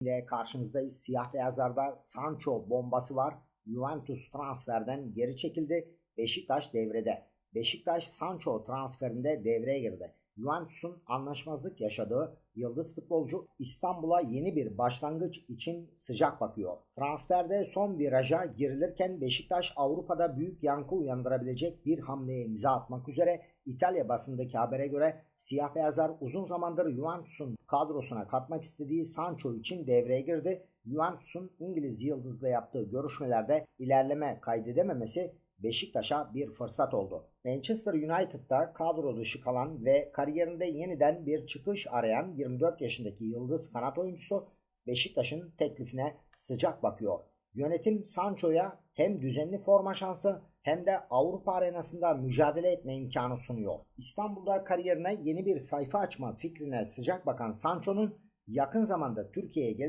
ile karşınızdayız. Siyah beyazlarda Sancho bombası var. Juventus transferden geri çekildi. Beşiktaş devrede. Beşiktaş Sancho transferinde devreye girdi. Juventus'un anlaşmazlık yaşadığı yıldız futbolcu İstanbul'a yeni bir başlangıç için sıcak bakıyor. Transferde son viraja girilirken Beşiktaş Avrupa'da büyük yankı uyandırabilecek bir hamleye imza atmak üzere İtalya basındaki habere göre siyah beyazlar uzun zamandır Juventus'un kadrosuna katmak istediği Sancho için devreye girdi. Juventus'un İngiliz yıldızla yaptığı görüşmelerde ilerleme kaydedememesi Beşiktaş'a bir fırsat oldu. Manchester United'da kadro dışı kalan ve kariyerinde yeniden bir çıkış arayan 24 yaşındaki yıldız kanat oyuncusu Beşiktaş'ın teklifine sıcak bakıyor. Yönetim Sancho'ya hem düzenli forma şansı hem de Avrupa arenasında mücadele etme imkanı sunuyor. İstanbul'da kariyerine yeni bir sayfa açma fikrine sıcak bakan Sancho'nun yakın zamanda Türkiye'ye gelerek